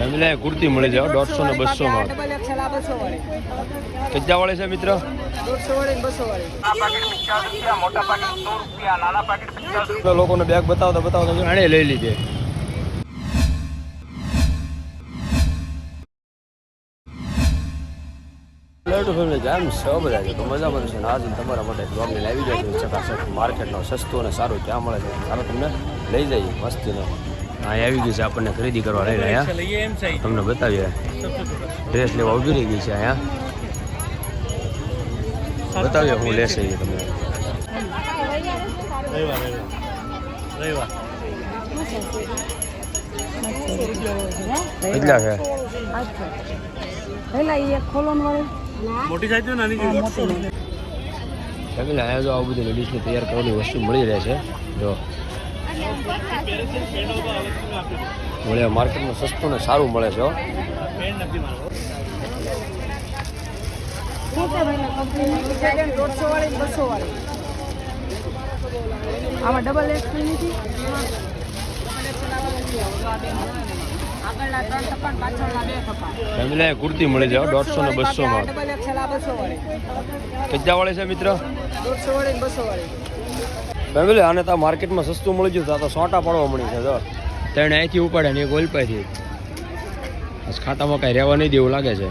Family kurti મળી જાય દોઢસો ને બસો માં. કેટલા વાળે છે મિત્ર? લોકોને બેગ બતાવતા બતાવતા આણે લઈ લીધે. જામ સો બધા? છે તો મજા પડશે ને? આજે તમારા માટે બ્લોગને લાવી જાય છે. ચકાસક માર્કેટનો સસ્તો અને સારું ક્યાં મળે છે. સારું તમને લઈ જઈએ મસ્તીનો અહીં આવી ગઈ છે આપણને ખરીદી કરવા લઈ રહ્યા. તમને બતાવીએ. ડ્રેસ લેવા ઊભી રહી ગઈ છે અહીંયા. બતાવીએ હું લેશે એ તમને. કેટલા છે? મોટી સાઈઝ નાની જો આવું બધું લેડીઝને તૈયાર કરવાની વસ્તુ મળી રહે છે. જો. મળે માર્કેટમાં સસ્તું ને સારું મળે છે આમાં ડબલ નથી. ફેમિલી કુર્તી મળી જાય દોઢસો ને બસો માં. બસો વાળી. છે મિત્ર? દોઢસો વાળી ને બસો વાળી. ફેમિલી આને તો માર્કેટમાં સસ્તું મળી ગયું તો તો સોટા પડવા મળી છે જો. ત્રણ અહીંથી ઉપાડે ને એક ઓલપાઈથી બસ ખાતામાં કાંઈ રહેવા નહીં દેવું લાગે છે.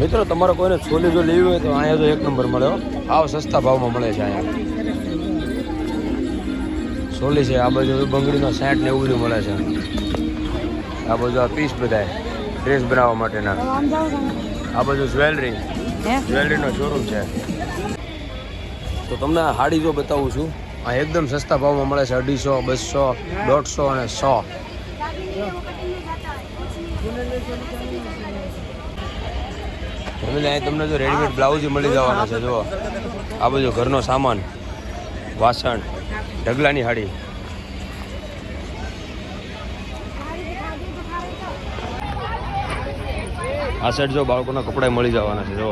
મિત્રો તમારે કોઈને છોલી જો લેવી હોય તો અહીંયા તો એક નંબર મળે હો. આવ સસ્તા ભાવમાં મળે છે અહીંયા. છોલી છે આ બાજુ બંગડીનો સેટ ને એવું બધું મળે છે. આ બાજુ આ પીસ બધા ડ્રેસ બનાવવા માટેના. આ બાજુ જ્વેલરી જ્વેલરીનો શોરૂમ છે. તો તમને હાડી જો બતાવું છું. આ એકદમ સસ્તા ભાવમાં મળે છે અઢીસો બસો દોઢસો અને સો. અહીં તમને જો રેડીમેડ બ્લાઉઝ મળી જવાના છે જો આ બધું ઘરનો સામાન વાસણ ઢગલાની હાડી. આ સેટ જો બાળકોના કપડાં મળી જવાના છે જો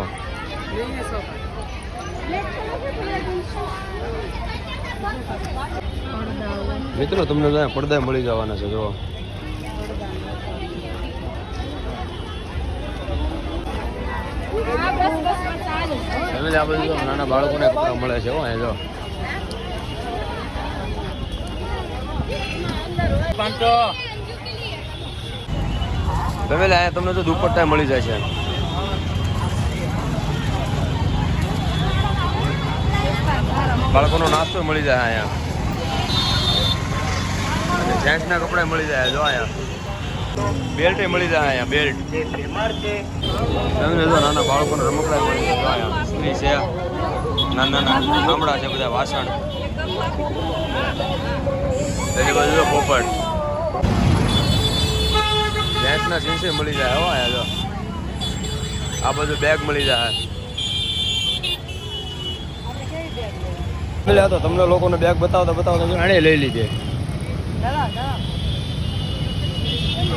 મિત્રો, તમને ત્યાં પડદા મળી જવાના છે જો ફેમિલી આ બધું નાના બાળકોને કપડાં મળે છે, હો જો ફેમિલી અહીંયા તમને જો દુપટ્ટા મળી જાય છે. બાળકોનો નાસ્તો મળી જાય અહીંયા. જેન્ટ્સના કપડા મળી જાય, જો અહીંયા. બેલ્ટ મળી જાય અહીંયા બેલ્ટ જો નાના બાળકોના રમકડા મળી જાય, જો અહીંયા. સ્ત્રી છે. નાના નાના ગામડા છે બધા વાસણ. તેની બાજુ પોપટ. જેન્ટ્સના જીન્સે મળી જાય, હો અહીંયા, જો. આ બધું બેગ મળી જાય. આ તો તમને લોકોને બેગ બતાવતા બતાવતા આણે લઈ લીધે.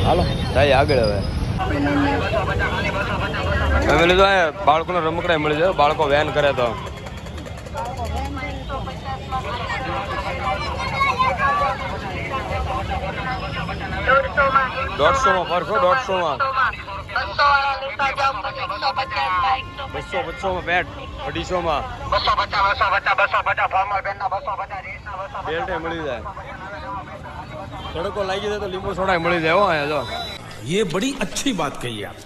હાલો જાય આગળ હવે. તમે લીધો બાળકોને રમકડા મળી જાય બાળકો વેન કરે તો. દોઢસો માં પરસો દોઢસો માં બસો બસો માં પેટ અઢીસો માં બેલ્ટ મળી જાય તડકો લાગી જાય તો લીંબુ સોડા મળી જાય હો અહીંયા જો ये बड़ी अच्छी बात कही आप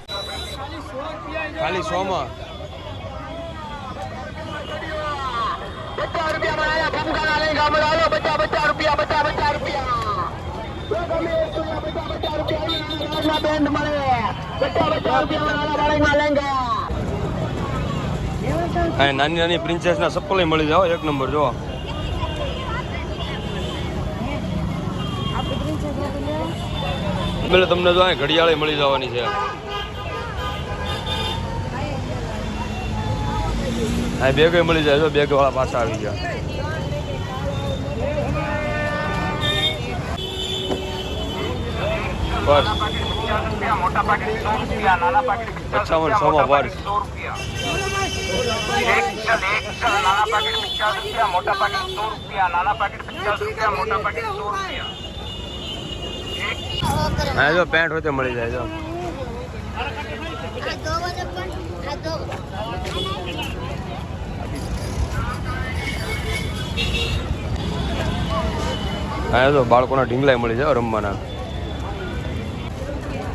ખાલી સો માં અહીંયા નાની નાની પ્રિન્સેસ ના ચપ્પલ મળી જાવ એક નંબર જો એટલે તમને જો ઘડિયાળે મળી જવાની છે. હા બેગ મળી જાય, જો બેગ વાળા પાછા આવી ગયા. પચાવન સોમાં પર્સ હા જો પેન્ટ હોય તો મળી જાય જો. હા તો બાળકોના ઢીંગલાય મળી જાય રમવાના.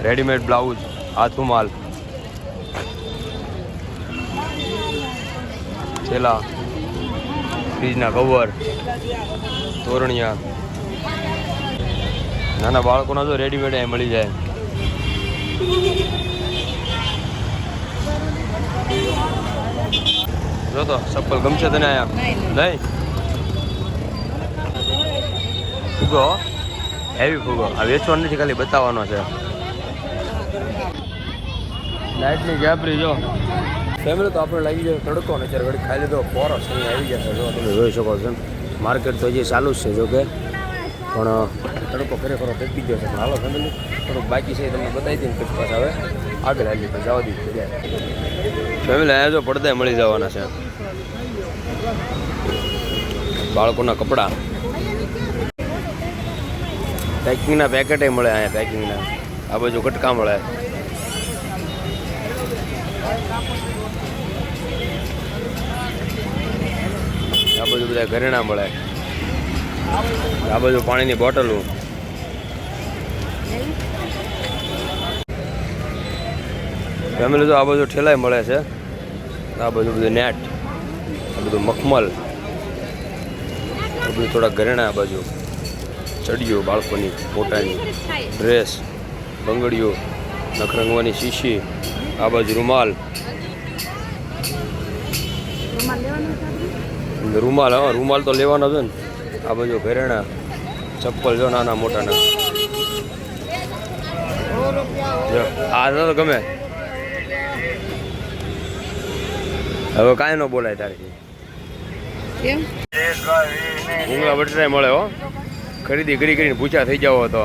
રેડીમેડ બ્લાઉઝ હાથું માલ. છેલા ફ્રીજના કવર તોરણિયા. નાના બાળકોના તો રેડીમેડ અહીં મળી જાય. જો તો ચપ્પલ ગમશે તને અહીંયા? નહીં ફુગો હેવી ફૂગો. આ વેચવાનો નથી, ખાલી બતાવવાનો છે. લાઇટની ગેબરી જો. ફેમિલી તો આપણે લાગી જાય તડકો ને અત્યારે ઘડી ખાઈ લીધો. પોરસ અહીં આવી જશે જો તમે જોઈ શકો છો. માર્કેટ તો હજી ચાલુ જ છે જો કે. પણ તડકો ખરેખર ફેંકી ગયો છે. પણ હાલો ફેમિલી થોડુંક બાકી છે તમને બતાવી દઈને પછી પાછા હવે આગળ હાલી પછી જવા દીધી જાય. ફેમિલી અહીંયા જો પડદા મળી જવાના છે. બાળકોના કપડાં. પેકિંગના પેકેટે મળે અહીંયા પેકિંગના આ બાજુ કટકા મળે આ બાજુ બધા ઘરેણા મળે. આ બાજુ પાણીની બોટલો. ફેમિલી તો આ બાજુ ઠેલાય મળે છે. આ બાજુ બધું નેટ, આ બધું મખમલ. આ બધું થોડા ઘરેણા આ બાજુ. ચડીઓ બાળકોની પોતાની ડ્રેસ બંગડીઓ નખ રંગવાની શીશી આ બાજુ રૂમાલ. રૂમાલ હા રૂમાલ તો લેવાનો છે ને. આ બાજુ ઘરેણા ચપ્પલ જો નાના મોટાના. આ તો ગમે. હવે કાંઈ ન બોલાય તારી ભૂંગળા વટરાય મળે હો. ખરીદી કરી કરીને પૂછા થઈ જાવ તો.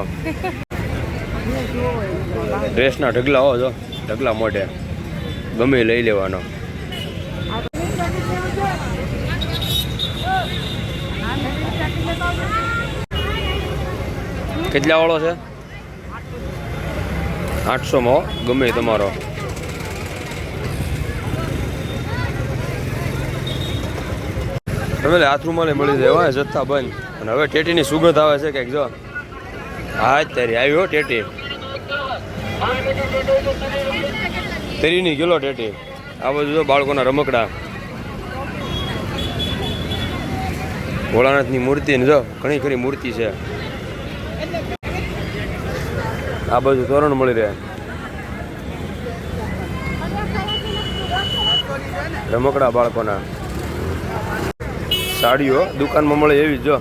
ડ્રેસના ઢગલા હો જો, ઢગલા મોઢે. ગમે લઈ લેવાનો. કેટલા વાળો છે? આઠસોમાં ગમે તમારો. તમે હાથ રૂમાલે મળી જાય હોય જથ્થા બંધ. અને હવે ટેટીની સુગંધ આવે છે કંઈક જો. હા જ તારી આવી હો ટેટી. તેરીની કિલો ટેટી. આ બધું જો બાળકોના રમકડા. ભોળાનાથની મૂર્તિ ને જો, ઘણી ખરી મૂર્તિ છે. આ બાજુ તોરણ મળી રહે. રમકડા બાળકોના. સાડીઓ દુકાનમાં મળે એવી જો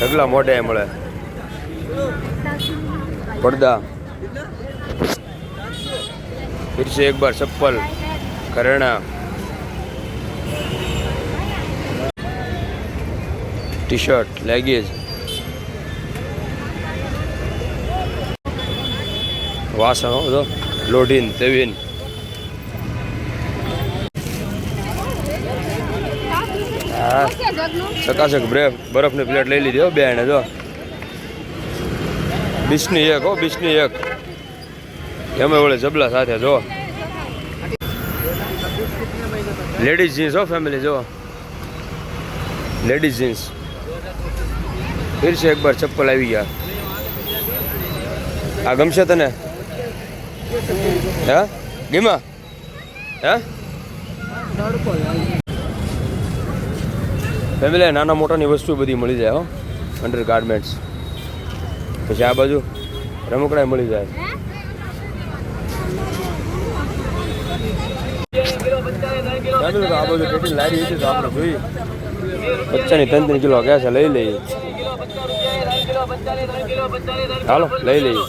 ઢગલા મોઢે મળે. પડદા. फिर से एक बार चप्पल करेणा टी शर्ट लेगीज વાસણો બધો લોઢીન તેવીન હા ચકાચક બ્રેફ બરફની પ્લેટ લઈ લીધી હો બે એને જો બીસની એક હો બીસની એક એમે વળે જબલા સાથે જો લેડીઝ જીન્સ હો ફેમિલી જો લેડીઝ જીન્સ ફિર એક વાર ચપ્પલ આવી ગયા. આ ગમશે તને? હે? ગીમા? હે? ફેમિલી નાના મોટાની વસ્તુ બધી મળી જાય, હો. અંડર ગાર્મેન્ટ્સ પછી આ બાજુ રમકડા મળી જાય. ફેમિલી તો આ બધું કેટલી લારી હતી તો આપણે જોઈએ બચ્ચાની ત્રણ ત્રણ કિલો ગયા છે લઈ લઈએ હાલો લઈ લઈએ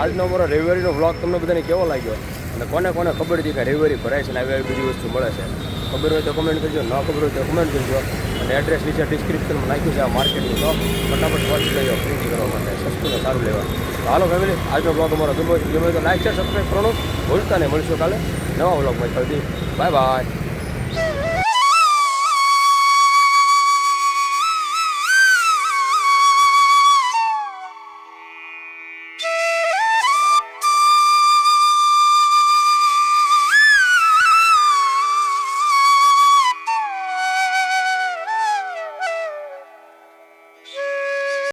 આજનો અમારો રવિવારીનો વ્લોગ તમને બધાને કેવો લાગ્યો? અને કોને કોને ખબર હતી કે રવિવારી ભરાય છે ને આવી આવી બધી વસ્તુ મળે છે? ખબર હોય તો કમેન્ટ કરજો ન ખબર હોય તો કમેન્ટ કરજો. અને એડ્રેસ નીચે ડિસ્ક્રિપ્શનમાં નાખ્યું છે આ માર્કેટનું તો ફટાફટ વોચ જજો ખરીદી કરવા માટે. સસ્તું ને સારું લેવા. હાલો ફેમિલી આજનો બ્લોગ અમારો ગમે ગમે તો લાઈક છે સબસ્ક્રાઈબ કરવાનું ભૂલતા નહીં. મળીશું કાલે. nếu mà lùng mình tự đi. Bye bye.